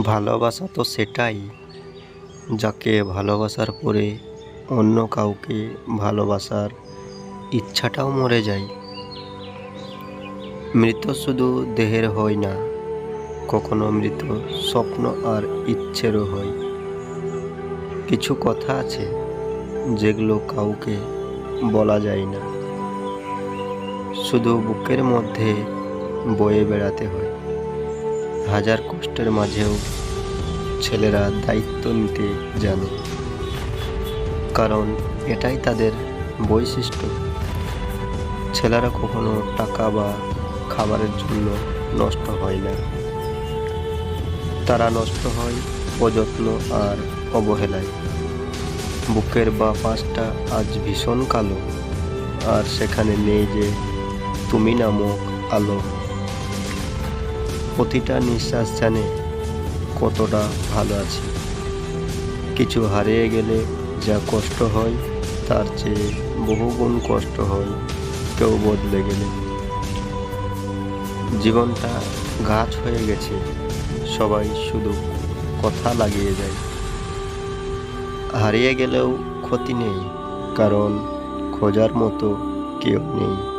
ভালোবাসা তো সেটাই। যাকে ভালোবাসার পরে অন্য কাউকে ভালোবাসার ইচ্ছাটাও মরে যায়। মৃত শুধু দেহের হয় না, কখনো মৃত স্বপ্ন আর ইচ্ছেরও হয়। কিছু কথা আছে যেগুলো কাউকে বলা যায় না। শুধু বুকের মধ্যে বয়ে বেড়াতে হয়। হাজার কষ্টের মাঝেও ছেলেরা দায়িত্ব নিতে জানে। কারণ এটাই তাদের বৈশিষ্ট্য। ছেলেরা কখনো টাকা বা খাবারের জন্য নষ্ট হয় না। তারা নষ্ট হয় অযত্ন আর অবহেলায়। বুকের বা পাশটা আজ ভীষণ কালো, আর সেখানে নেই যে তুমি নামক আলো। প্রতিটা নিঃশ্বাস জানে কতটা ভালো আছি। কিছু হারিয়ে গেলে যা কষ্ট হয়, তার চেয়ে বহুগুণ কষ্ট হয় কেউ বদলে গেলে। জীবনটা গাছ হয়ে গেছে, সবাই শুধু কথা লাগিয়ে যায় হারিয়ে গেলেও ক্ষতি নেই, কারণ খোঁজার মতো কেউ নেই।